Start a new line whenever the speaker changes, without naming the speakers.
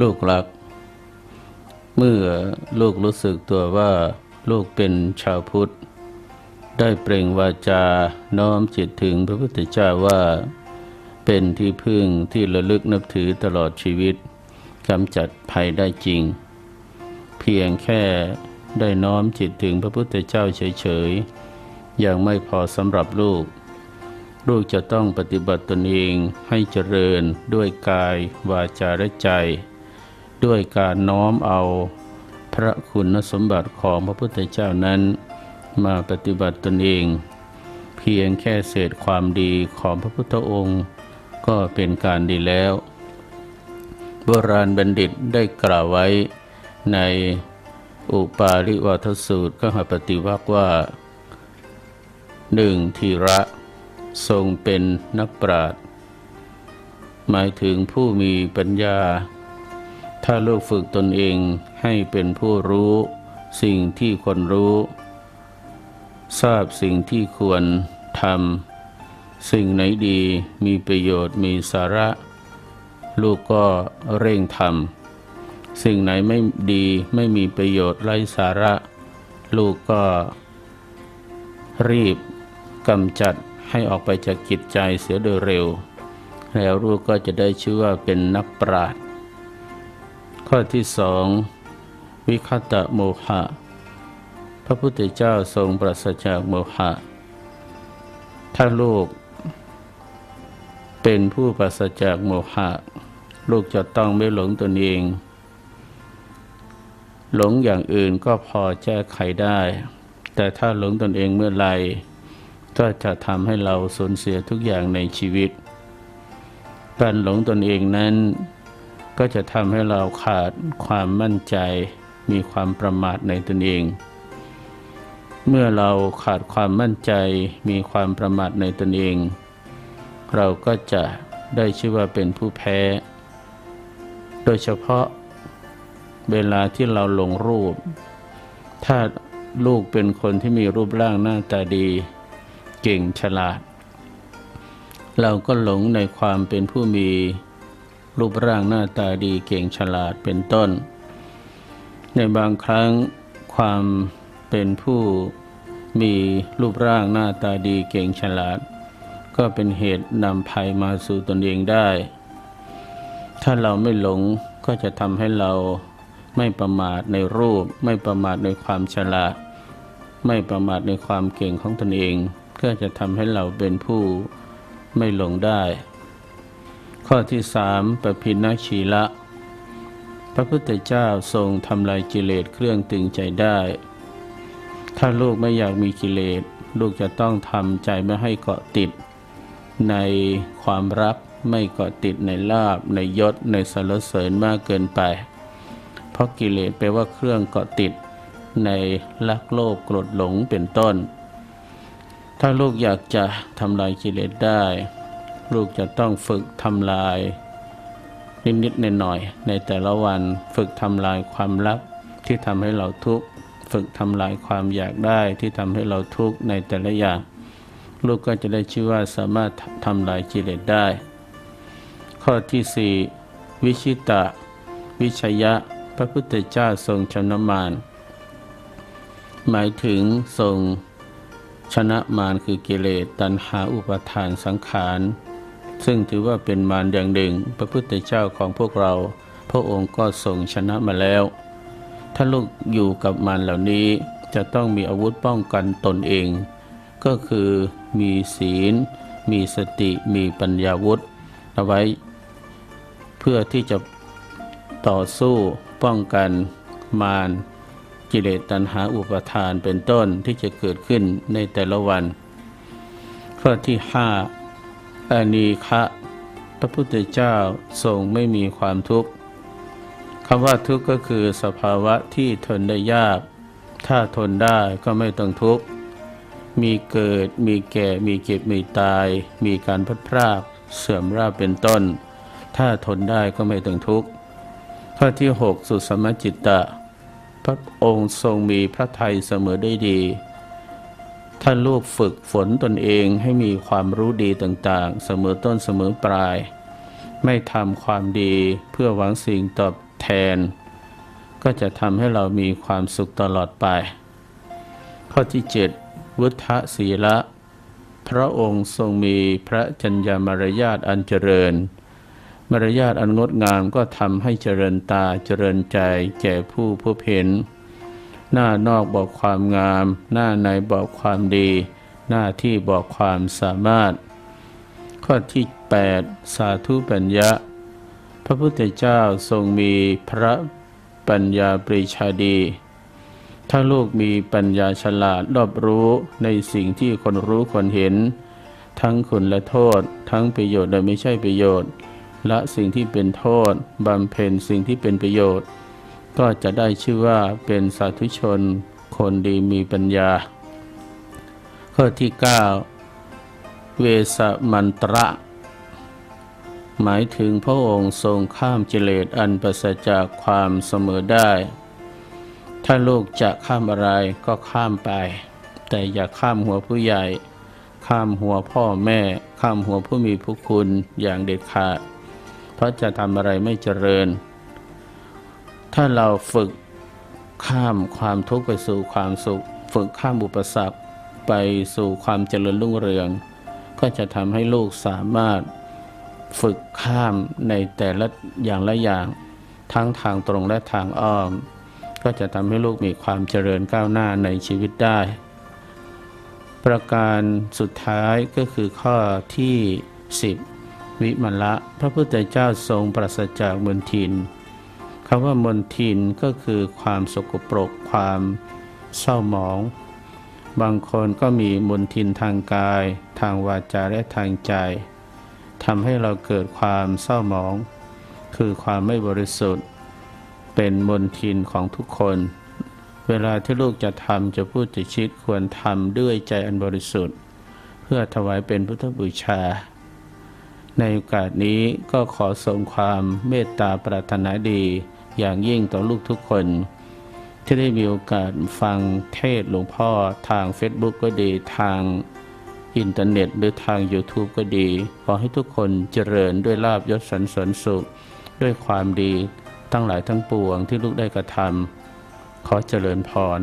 ลูกรัก เมื่อลูกรู้สึกตัวว่าลูกเป็นชาวพุทธ ได้เปล่งวาจาน้อมจิตถึงพระพุทธเจ้าว่า เป็นที่พึ่งที่ระลึกนับถือตลอดชีวิตกำจัดภัยได้จริง เพียงแค่ได้น้อมจิตถึงพระพุทธเจ้าเฉยๆยังไม่พอสำหรับลูก ลูกจะต้องปฏิบัติตนเองให้เจริญด้วยกาย วาจาและใจ ด้วยการน้อมเอาพระคุณสมบัติของพระพุทธเจ้านั้น มาปฏิบัติตนเอง เพียงแค่เศษความดีของพระพุทธองค์ ก็เป็นการดีแล้ว โบราณบัณฑิตได้กล่าวไว้ในอุปาลิวัทสูตรก็หาปฏิวักว่าหนึ่งทีระทรงเป็นนักปราชญ์หมายถึงผู้มีปัญญา ถ้าลูกฝึกตนเองให้เป็นผู้รู้ สิ่งที่ควรรู้ ทราบสิ่งที่ควรทำสิ่งไหนดีมีประโยชน์มีสาระ ลูกก็เร่งทำสิ่งไหนไม่ดีไม่มีประโยชน์ไร้สาระ ลูกก็ รีบกำจัดให้ออกไปจากจิตใจเสียโดยเร็ว แล้วลูกก็จะได้ชื่อว่าเป็นนักปราชญ์ ข้อที่สองวิคตะโมหะ พระพุทธเจ้าทรงปราศจากโมหะ ถ้าลูก เป็นผู้ปราศจากโมหะ ลูกจะต้องไม่หลงตนเอง หลงอย่างอื่นก็พอแก้ไขได้ แต่ถ้าหลงตนเองเมื่อไรก็จะทำให้เราสูญเสียทุกอย่างในชีวิต การหลงตนเองนั้น ก็จะทำให้เราขาดความมั่นใจ มีความประมาทในตนเอง เมื่อเราขาดความมั่นใจ มีความประมาทในตนเอง เราก็จะได้ชื่อว่าเป็นผู้แพ้ โดยเฉพาะเวลาที่เราลงรูป ถ้าลูกเป็นคนที่มีรูปร่างหน้าตาดี เก่งฉลาด เราก็หลงในความเป็นผู้มี รูปร่างหน้าตาดีเก่งฉลาดเป็นต้น ในบางครั้งความเป็นผู้มีรูปร่างหน้าตาดีเก่งฉลาด ก็เป็นเหตุนำภัยมาสู่ตนเองได้ ถ้าเราไม่หลงก็จะทำให้เราไม่ประมาทในรูป ไม่ประมาทในความฉลาด ไม่ประมาทในความเก่งของตนเอง ก็จะทำให้เราเป็นผู้ไม่หลงได้ ข้อที่สามปพินาชีละ พระพุทธเจ้าทรงทำลายกิเลสเครื่องตึงใจได้ ถ้าลูกไม่อยากมีกิเลส ลูกจะต้องทำใจไม่ให้เกาะติด ในความรักไม่เกาะติดในลาบในยศในสรรเสริญมากเกินไป เพราะกิเลสแปลว่าเครื่องเกาะติด ในลักโลภโกรธหลงเป็นต้น ถ้าลูกอยากจะทำลายกิเลสได้ ลูกจะต้องฝึกทำลาย นิดๆหน่อยๆในแต่ละวันฝึกทำลายความรักที่ทำให้เราทุกข์ฝึกทำลายความอยากได้ที่ทำให้เราทุกข์ในแต่ละอย่าง ลูกก็จะได้ชื่อว่าสามารถทำลายกิเลสได้ ข้อที่สี่วิชิตะ วิชยะ พระพุทธเจ้าทรงชนะมารหมายถึงทรงชนะมารคือกิเลสตัณหาอุปาทานสังขาร ซึ่งถือว่าเป็นมารอย่างหนึ่ง พระพุทธเจ้าของพวกเรา พระองค์ก็ทรงชนะมาแล้ว ถ้าลูกอยู่กับมารเหล่านี้จะต้องมีอาวุธป้องกันตนเอง ก็คือมีศีล มีสติมีปัญญาวุธเอาไว้ เพื่อที่จะต่อสู้ป้องกันมารกิเลสตัณหาอุปาทานเป็นต้นที่จะเกิดขึ้นในแต่ละวัน ข้อที่ห้า อนีคะพระพุทธเจ้าทรงไม่มีความทุกข์คำว่าทุกข์ก็คือสภาวะที่ทนได้ยาก ถ้าทนได้ก็ไม่ต้องทุกข์ มีเกิด มีแก่ มีเก็บ มีตาย มีการพัดพราก เสื่อมราบเป็นต้น ถ้าทนได้ก็ไม่ต้องทุกข์ ข้อที่หกสุสมจิตตะ พระองค์ทรงมีพระทัยเสมอได้ดี ท่านลูกฝึกฝนตนเองให้มีความรู้ดีต่างๆ เสมอต้นเสมอปลาย ไม่ทำความดีเพื่อหวังสิ่งตอบแทน ก็จะทำให้เรามีความสุขตลอดไป ข้อที่เจ็ดวุฒศีละ พระองค์ทรงมีพระจัญญามารยาทอันเจริญ มารยาทอันงดงามก็ทำให้เจริญตาเจริญใจแก่ผู้พบเห็น หน้านอกบอกความงาม หน้าในบอกความดี หน้าที่บอกความสามารถ ข้อที่ 8 สาธุปัญญะ พระพุทธเจ้าทรงมีพระปัญญาปรีชาดี ถ้าลูกมีปัญญาฉลาดรอบรู้ในสิ่งที่คนรู้ควรเห็น ทั้งคุณและโทษ ทั้งประโยชน์และไม่ใช่ประโยชน์ ละสิ่งที่เป็นโทษบำเพ็ญสิ่งที่เป็นประโยชน์ ก็จะได้ชื่อว่าเป็นสาธุชน คนดีมีปัญญา ข้อที่ 9 เวสมันตระ หมายถึงพระองค์ทรงข้ามกิเลสอันประเสริฐจากความเสมอได้ ถ้าลูกจะข้ามอะไรก็ข้ามไป แต่อย่าข้ามหัวผู้ใหญ่ ข้ามหัวพ่อแม่ ข้ามหัวผู้มีผู้คุณอย่างเด็ดขาด เพราะจะทำอะไรไม่เจริญ ถ้าเราฝึกข้ามความทุกข์ไปสู่ความสุข ฝึกข้ามอุปสรรคไปสู่ความเจริญรุ่งเรือง ก็จะทำให้ลูกสามารถฝึกข้ามในแต่ละอย่างละอย่าง ทั้งทางตรงและทางอ้อม ก็จะทำให้ลูกมีความเจริญก้าวหน้าในชีวิตได้ ประการสุดท้ายก็คือข้อที่ 10 วิมละ พระพุทธเจ้าทรงปราศจากมนทิน คำว่ามนทินก็คือความสกปรกความเศร้าหมอง บางคนก็มีมนทินทางกาย ทางวาจาและทางใจทำให้เราเกิดความเศร้าหมอง คือความไม่บริสุทธิ์ เป็นมนทินของทุกคน เวลาที่ลูกจะทำจะพูดจะคิดควรทำด้วยใจอันบริสุทธิ์ เพื่อถวายเป็นพุทธบูชา ในโอกาสนี้ก็ขอส่งความเมตตาปรารถนาดี อย่างยิ่งต่อลูกทุกคน ที่ได้มีโอกาสฟังเทศหลวงพ่อทาง Facebook ก็ดีทางอินเทอร์เน็ต หรือทาง YouTube ก็ดี ขอให้ทุกคนเจริญด้วยลาบยศสันสนสุข ด้วยความดีทั้งหลายทั้งปวงที่ลูกได้กระทำขอเจริญพร